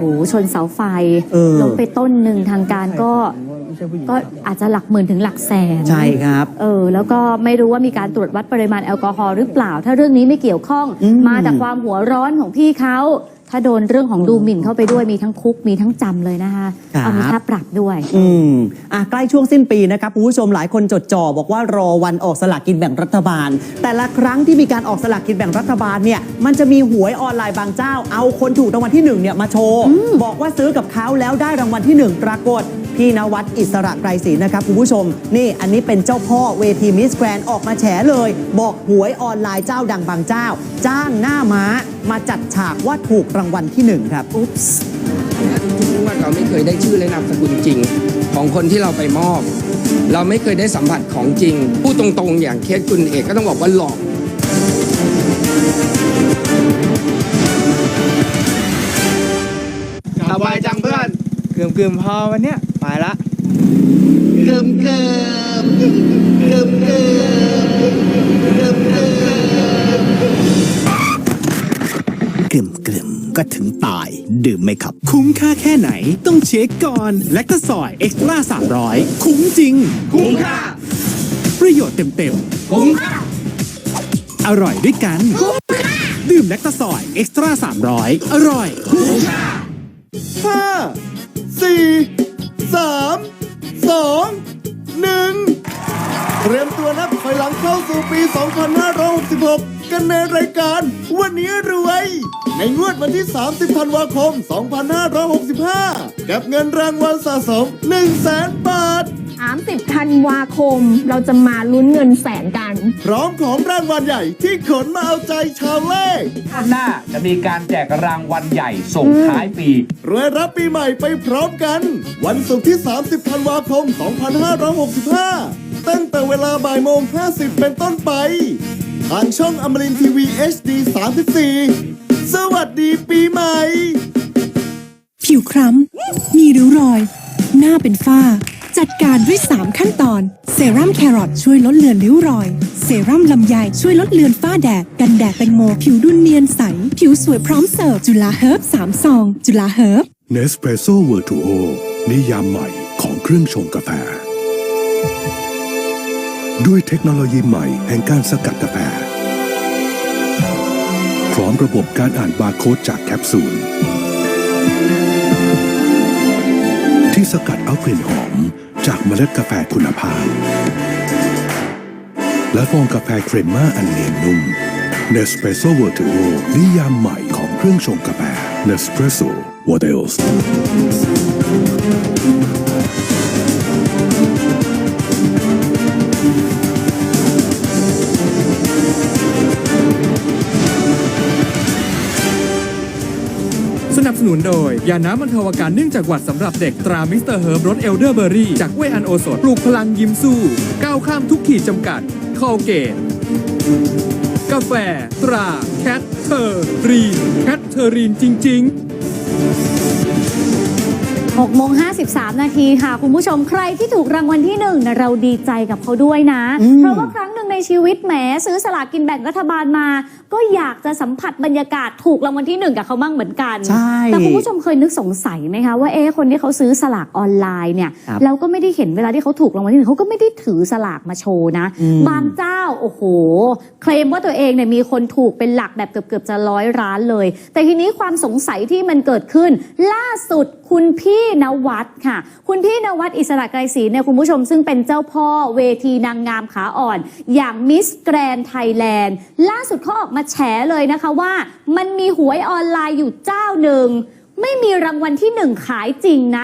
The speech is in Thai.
โหชนเสาไฟเออ ล้มไปต้นหนึ่งทางการก็ ก็อาจจะหลักหมื่นถึงหลักแสน ใช่ครับ เออแล้วก็ไม่รู้ว่ามีการตรวจวัดปริมาณแอลกอฮอล์หรือเปล่า ถ้าเรื่องนี้ไม่เกี่ยวข้องอืม มาจากความหัวร้อนของพี่เขา ถ้าโดนเรื่องของดูหมิ่นเข้าไปด้วยมีทั้งคุกมีทั้งจำเลยนะคะเอามีค่าปรับด้วย อืมอะใกล้ช่วงสิ้นปีนะครับคุณผู้ชมหลายคนจดจ่อบอกว่ารอวันออกสลากกินแบ่งรัฐบาล แต่ละครั้งที่มีการออกสลากกินแบ่งรัฐบาลเนี่ยมันจะมีหวยออนไลน์บางเจ้า เอาคนถูกรางวัลที่หนึ่งเนี่ยมาโชว์บอกว่าซื้อกับเขาแล้วได้รางวัลที่หนึ่งปรากฏ พี่นวัดอิสระไกรศรีนะครับคุณผู้ชม นี่อันนี้เป็นเจ้าพ่อเวทีมิสแกรนออกมาแฉเลย บอกหวยออนไลน์เจ้าดังบางเจ้า จ้างหน้าม้ามาจัดฉากว่าถูกรางวัลที่หนึ่งครับอุ๊ปส์ทุกๆงวันเราไม่เคยได้ชื่อและนามสกุลจริง ของคนที่เราไปมอบ เราไม่เคยได้สัมผัสของจริง พูดตรงๆ อย่างเคสคุณเอกก็ต้องบอกว่าหลอกสบายจังเพื่อนเกืมเกืมพอวันเนี้ย ไปละเกิมเกิมเกิมเกิมเกิมเกิมกลิ่มกลิ่มก็ถึงตาย ดื่มไหมครับ คุ้มค่าแค่ไหน ต้องเช็คก่อน และก็ซอยเอ็กซ์ตร้า300 คุ้มจริง คุ้มค่า ประโยชน์เต็มคุ้มค่า อร่อยด้วยกัน คุ้งค่า ดื่มแลคตาซอยเอ็กซ์ตร้า300 อร่อย คุ้งค่าห้าสี่ องหนึ่งเตรียมตัวนับถอยหลังเข้าสู่ปี 2566 กันในรายการ วันนี้รวย ในงวดวันที่ 30 ธันวาคม 2565 กับเงินรางวัลสะสม 1 0 0 0 0แสนบาท 30 ธันวาคม เราจะมาลุ้นเงินแสนกัน พร้อมของรางวัลใหญ่ที่ขนมาเอาใจชาวเลขหน้าจะมีการแจกรางวัลใหญ่ส่งท้ายปีรวยรับปีใหม่ไปพร้อมกัน วันศุกร์ที่ 30 ธันวาคม 2565 ตั้งแต่เวลาบ่ายโมง 50 เป็นต้นไป ทางช่องอมรินทีวี HD 34 สวัสดีปีใหม่ ผิวคล้ำ มีริ้วรอย หน้าเป็นฝ้า จัดการด้วย 3 ขั้นตอน เซรั่มแครอทช่วยลดเลือนริ้วรอย เซรั่มลำไยช่วยลดเลือนฝ้าแดด กันแดดแตงโมผิวดุนเนียนใส ผิวสวยพร้อมเสิร์ฟ จุฬาเฮิร์บ3ซอง จุฬาเฮิร์บเนสเปรสโซ่เวอร์ทูโอนิยามใหม่ของเครื่องชงกาแฟ ด้วยเทคโนโลยีใหม่แห่งการสกัดกาแฟ พร้อมระบบการอ่านบาร์โค้ดจากแคปซูล สกัดเอากลิ่นหอม จากเมล็ดกาแฟคุณภาพ และฟองกาแฟเครมม่าอันเนียนนุ่ม Nespresso v e r t u o นิยามใหม่ของเครื่องชงกาแฟ Nespresso What else นับสนุนโดย ยาน้ำบรรเทาอาการเนื่องจากหวัดสำหรับเด็กตรามิสเตอร์เฮิร์บรสเอลเดอร์เบอรี่จากเวยอันโอสดปลูกพลังยิ้มสู้ ก้าวข้ามทุกขีดจำกัดคอลเกตกาแฟ ตรา แคทเทอรีนแคทเทอรีนจริง ๆ6โมง53 นาทีค่ะ คุณผู้ชมใครที่ถูกรางวัลที่หนึ่งนะเราดีใจกับเขาด้วยนะอืมเพราะว่าครั้งหนึ่ง ในชีวิตแหมซื้อสลากกินแบ่งรัฐบาลมา ก็อยากจะสัมผัสบรรยากาศถูกรางวัลที่หนึ่งกับเขามั่งเหมือนกัน ใช่ แต่คุณผู้ชมเคยนึกสงสัยไหมคะว่าเอ๊ะคนที่เขาซื้อสลากออนไลน์เนี่ยครับเราก็ไม่ได้เห็นเวลาที่เขาถูกรางวัลที่หนึ่งเขาก็ไม่ได้ถือสลากมาโชว์นะ อืม บางเจ้าโอ้โห เคลมว่าตัวเองเนี่ยมีคนถูกเป็นหลักแบบเกือบๆจะร้อยร้านเลย แต่ทีนี้ความสงสัยที่มันเกิดขึ้น ล่าสุดคุณพี่นวัดค่ะ คุณพี่นวัดอิสระไกรศรีเนี่ยคุณผู้ชมซึ่งเป็นเจ้าพ่อเวทีนางงามขาอ่อนอย่างมิสแกรนไทยแลนด์ล่าสุดเขาออกมาแฉเลยนะคะว่า มันมีหวยออนไลน์อยู่เจ้าหนึ่ง ไม่มีรางวัลที่หนึ่งขายจริงนะ